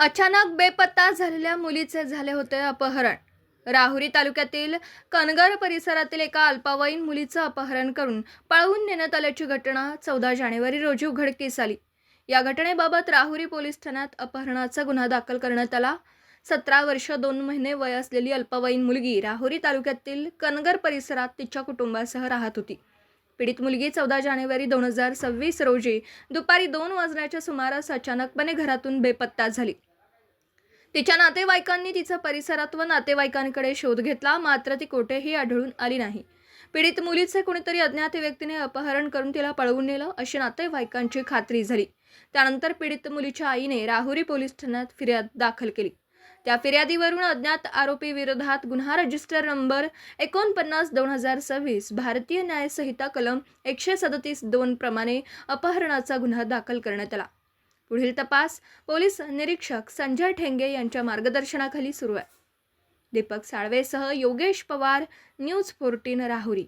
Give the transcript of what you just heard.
अचानक बेपत्ता झालेल्या मुलीचे झाले होते अपहरण. राहुरी तालुक्यातील कनगर परिसरातील एका अल्पवयीन मुलीचं अपहरण करून पळवून नेण्यात आल्याची घटना चौदा जानेवारी रोजी उघडकीस आली. या घटनेबाबत राहुरी पोलीस ठाण्यात अपहरणाचा गुन्हा दाखल करण्यात आला. सतरा वर्ष दोन महिने वय असलेली अल्पवयीन मुलगी राहुरी तालुक्यातील कनगर परिसरात तिच्या कुटुंबासह राहत होती. पीडित मुलगी चौदा जानेवारी दोन हजार सव्वीस रोजी दुपारी दोन वाजण्याच्या सुमारास अचानकपणे घरातून बेपत्ता झाली. तिच्या नातेवाईकांनी तिचा परिसरात व नातेवाईकांकडे शोध घेतला मात्र ती कुठेही आढळून आली नाही. पीडित मुलीचे कोणीतरी अज्ञात व्यक्तीने अपहरण करून तिला पळवून नेलं अशी नातेवाईकांची खात्री झाली. त्यानंतर पीडित मुलीच्या आईने राहुरी पोलीस ठाण्यात फिर्याद दाखल केली. त्या फिर्यादीवरून अज्ञात आरोपी विरोधात गुन्हा रजिस्टर नंबर एकोणपन्नास दोन हजार सव्वीस भारतीय न्यायसंहिता कलम एकशे सदतीस दोन प्रमाणे अपहरणाचा गुन्हा दाखल करण्यात आला. पुढील तपास पोलीस निरीक्षक संजय ठेंगे यांच्या मार्गदर्शनाखाली सुरू आहे. दीपक साळवेसह योगेश पवार न्यूज फोर्टीन राहुरी.